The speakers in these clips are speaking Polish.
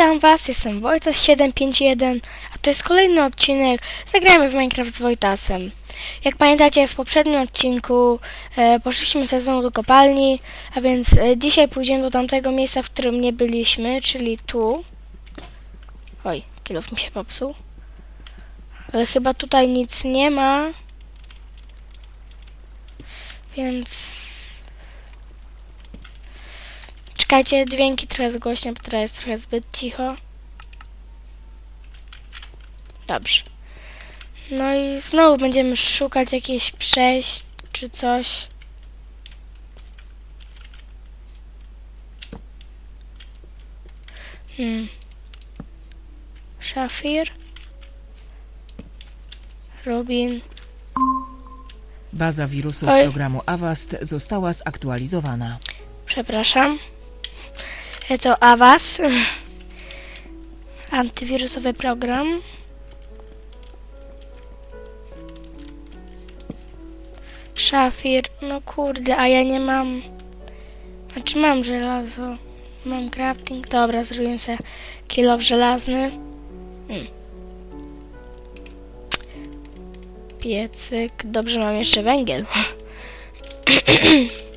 Witam Was, jestem Wojtas751, a to jest kolejny odcinek Zagrajmy w Minecraft z Wojtasem. Jak pamiętacie, w poprzednim odcinku e, poszliśmy sezonu do kopalni, a więc e, dzisiaj pójdziemy do tamtego miejsca, w którym nie byliśmy, czyli tu. Oj, kilof mi się popsuł. Ale chyba tutaj nic nie ma. Więc Czekajcie, dźwięki trochę zgłośnię, bo teraz jest trochę zbyt cicho. Dobrze. No i znowu będziemy szukać jakichś przejść czy coś. Hmm. Szafir. Rubin. Baza wirusów Oj. programu Avast została zaktualizowana. Przepraszam. To Avast. Antywirusowy program. Szafir. No kurde, a ja nie mam... Znaczy mam żelazo. Mam crafting. Dobra, zrobię sobie kilo żelazny. Hmm. Piecyk. Dobrze, mam jeszcze węgiel.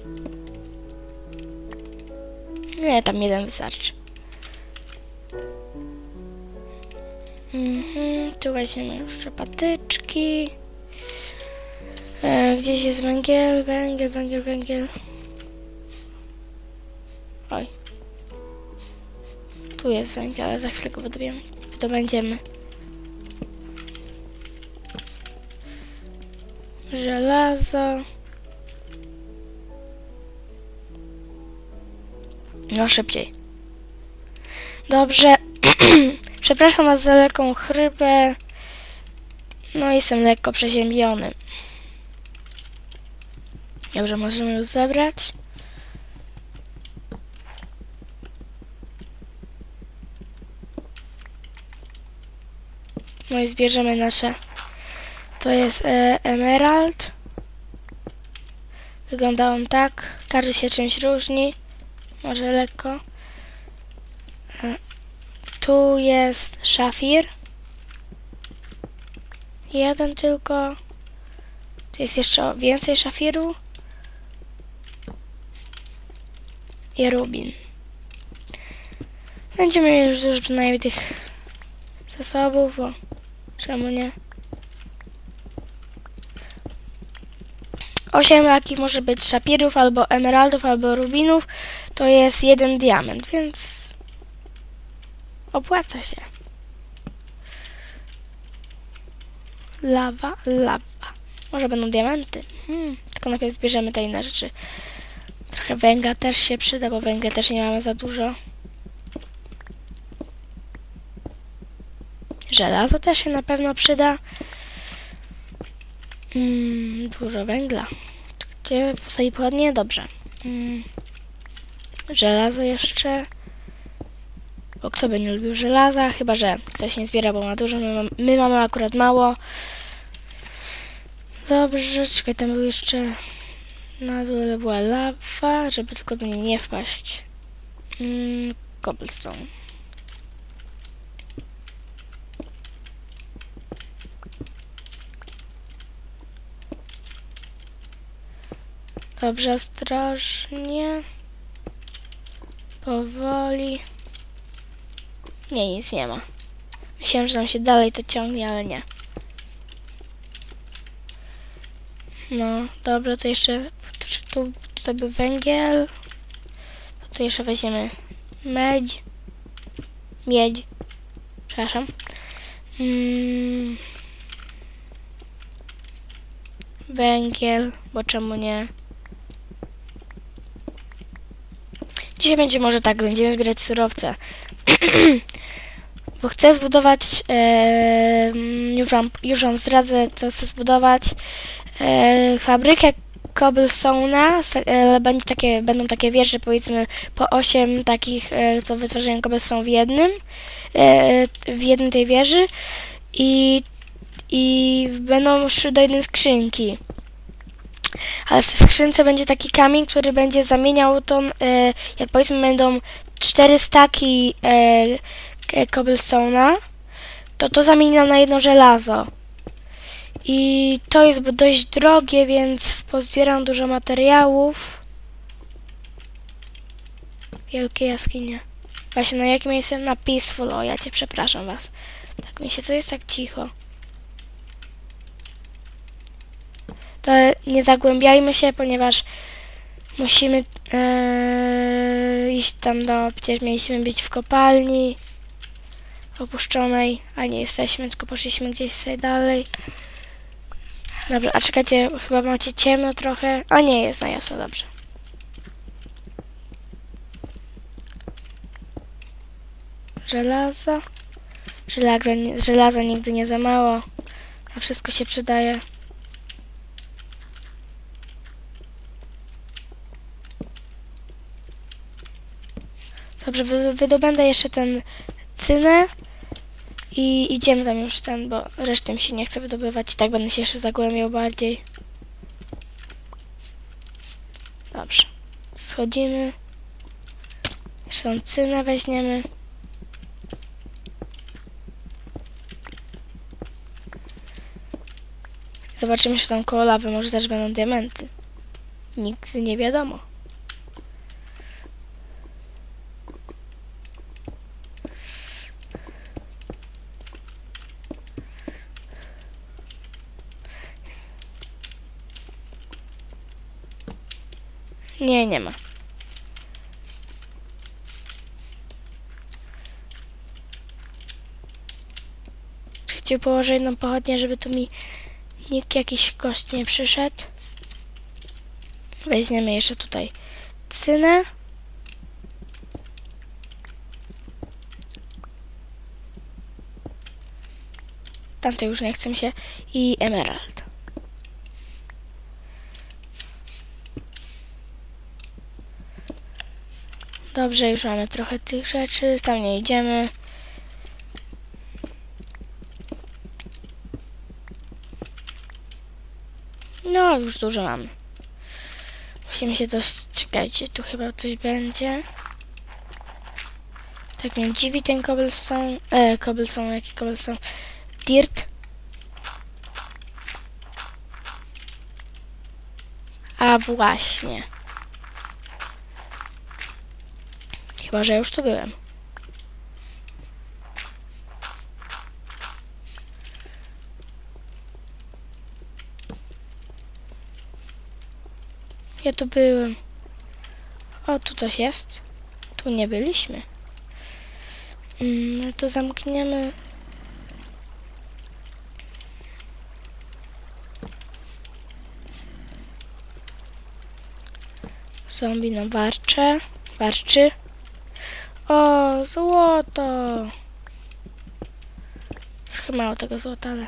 Nie, tam jeden wystarczy. Mhm, tu weźmiemy jeszcze patyczki. E, gdzieś jest węgiel, węgiel, węgiel, węgiel. Oj. Tu jest węgiel, ale za chwilę go wydobijemy. To będziemy. Żelazo. No szybciej. Dobrze. Przepraszam za lekką chrypę. No jestem lekko przeziębiony. Dobrze, możemy już zebrać. No i zbierzemy nasze. To jest e, emerald. Wygląda on tak. Każdy się czymś różni. Może lekko. Tu jest szafir. Jeden tylko. Tu jest jeszcze więcej szafiru. I rubin. Będziemy już dużo przynajmniej tych zasobów, bo czemu nie? Osiem takich może być szapirów, albo emeraldów, albo rubinów. To jest jeden diament, więc opłaca się. Lawa, lawa. Może będą diamenty. Hmm, tylko najpierw zbierzemy te inne rzeczy. Trochę węgla też się przyda, bo węgla też nie mamy za dużo. Żelazo też się na pewno przyda. Mm, dużo węgla. Gdzie posadzić pochodnie? Dobrze. Mm, żelazo jeszcze. Bo kto by nie lubił żelaza? Chyba, że ktoś nie zbiera, bo ma dużo. My, my mamy akurat mało. Dobrze, czekaj, tam był jeszcze... Na dole była lawa, żeby tylko do niej nie wpaść. Mm, cobblestone. Dobrze, ostrożnie. Powoli. Nie, nic nie ma. Myślałem, że nam się dalej to ciągnie, ale nie. No, dobra, to jeszcze tu, tutaj był węgiel. Tu jeszcze weźmiemy miedź. Miedź. Przepraszam. Mm. Węgiel, bo czemu nie? Dzisiaj będzie może tak, będziemy zbierać surowce. Bo chcę zbudować, e, już, wam, już wam zdradzę, to chcę zbudować e, fabrykę cobblestone'a, e, będzie takie, będą takie wieże, powiedzmy po 8 takich, e, co wytwarzają cobblestone w jednym, e, w jednej tej wieży i, i będą szły do jednej skrzynki. Ale w tej skrzynce będzie taki kamień, który będzie zamieniał tą, e, jak powiedzmy będą cztery staki e, cobblestone'a, to to zamieniam na jedno żelazo. I to jest dość drogie, więc pozbieram dużo materiałów. Wielkie jaskinie. Właśnie, na jakim jestem? Na Peaceful. O, ja cię przepraszam was. Tak mi się, co jest tak cicho? To nie zagłębiajmy się, ponieważ musimy e, iść tam do... Przecież mieliśmy być w kopalni opuszczonej, a nie jesteśmy, tylko poszliśmy gdzieś sobie dalej. Dobra, a czekajcie, chyba macie ciemno trochę. A nie, jest na jasno, dobrze. Żelaza. Żelaza, żelaza nigdy nie za mało. A wszystko się przydaje. Dobrze, wy, wydobędę jeszcze ten cynę i idziemy tam już ten, bo resztę mi się nie chce wydobywać. I tak będę się jeszcze zagłębiał bardziej. Dobrze. Schodzimy. Jeszcze tą cynę weźmiemy. Zobaczymy, czy tam koło może też będą diamenty. Nigdy nie wiadomo. Nie, ma. Chciał położyć jedną pochodnię, żeby tu mi nikt jakiś gość nie przyszedł. Weźmiemy jeszcze tutaj cynę. Tamte już nie chce mi się. I emerald. Dobrze, już mamy trochę tych rzeczy. Tam nie idziemy. No, już dużo mamy. Musimy się dość... Tu chyba coś będzie. Tak mnie dziwi ten cobblestone. E, cobblestone, jaki cobblestone? Dirt. A właśnie. Chyba, że już tu byłem. Ja tu byłem. O, tu coś jest. Tu nie byliśmy. No to zamkniemy. Zombie na warcze. Warczy. O, złoto. Trochę mało tego złota, ale...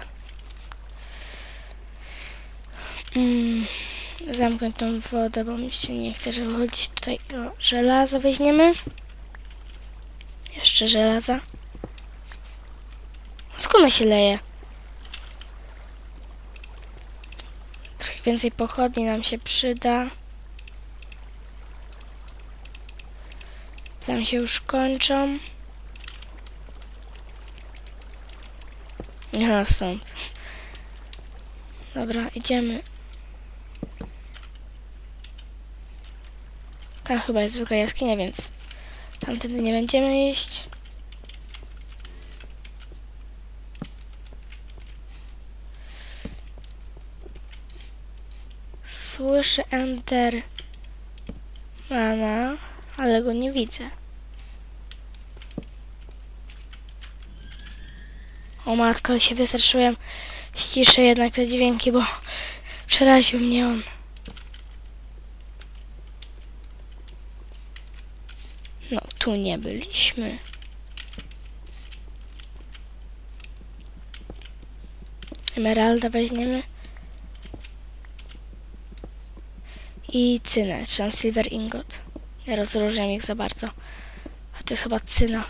Mm, zamknę tą wodę, bo mi się nie chce, żeby chodzić tutaj. O, żelazo weźmiemy. Jeszcze żelaza. Skąd ona się leje? Trochę więcej pochodni nam się przyda. Tam się już kończą. Aha, stąd. Dobra, idziemy. Tam chyba jest zwykła jaskinia, więc tamtędy nie będziemy iść. Słyszę Enter Mana, ale go nie widzę. O matko, się wystraszyłem. Ściszę jednak te dźwięki, bo przeraził mnie on. No, tu nie byliśmy. Emeralda weźmiemy. I cynę, silver ingot. Nie rozróżniam ich za bardzo. A to jest chyba cyna.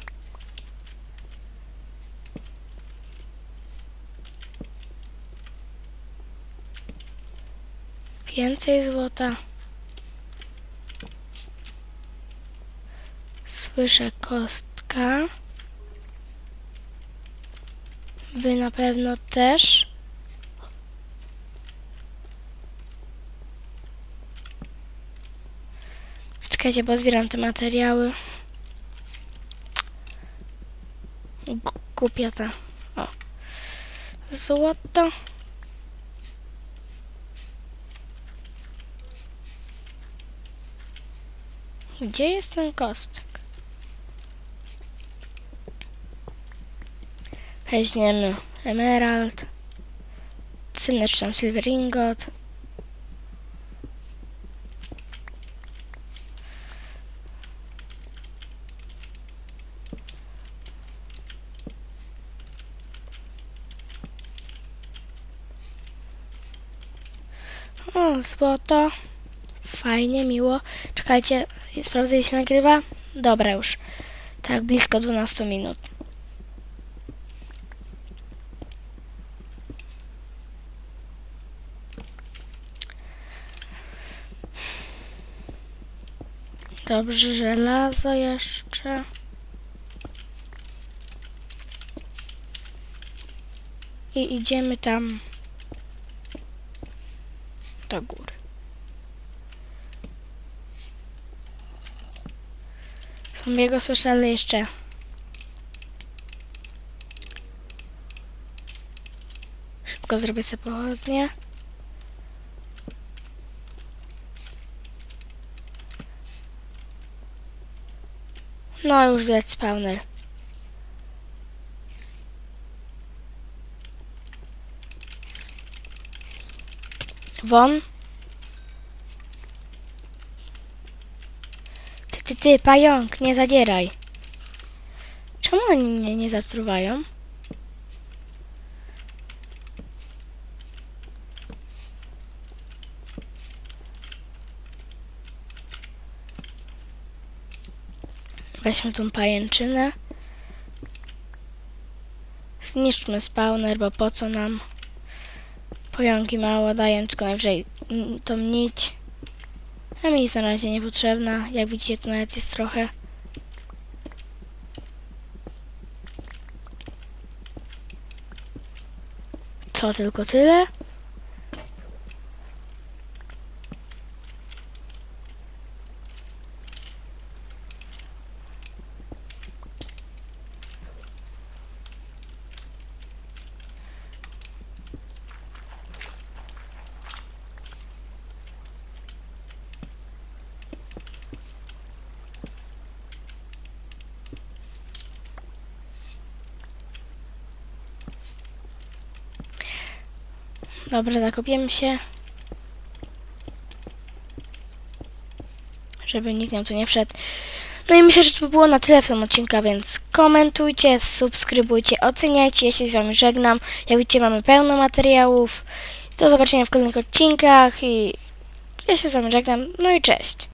Więcej złota. Słyszę kostka. Wy na pewno też. Czekajcie, bo zbieram te materiały. Głupia ta. O. Złoto. Gdzie jest ten kostek? Weźmiemy emerald. Tam silver ingot. O, złoto. Fajnie, miło. Czekajcie, sprawdzę, jeśli nagrywa. Dobra, już. Tak, blisko 12 minut. Dobrze, żelazo jeszcze. I idziemy tam do góry. Zombiego słyszę, ale jeszcze. Szybko zrobię sobie pochodnie. No już widać spawner. Won. Ty, ty, ty, pająk, nie zadzieraj. Czemu oni mnie nie zatruwają? Weźmy tą pajęczynę. Zniszczmy spawner, bo po co nam? Pająki mało dają, tylko najwyżej tą nić. A mi jest na razie niepotrzebna. Jak widzicie, tu nawet jest trochę. Co, tylko tyle? Dobra, zakopiemy się. Żeby nikt nam tu nie wszedł. No i myślę, że to by było na tyle w tym odcinku, więc komentujcie, subskrybujcie, oceniajcie. Się z wami żegnam. Jak widzicie, mamy pełno materiałów. Do zobaczenia w kolejnych odcinkach i ja się z wami żegnam. No i cześć.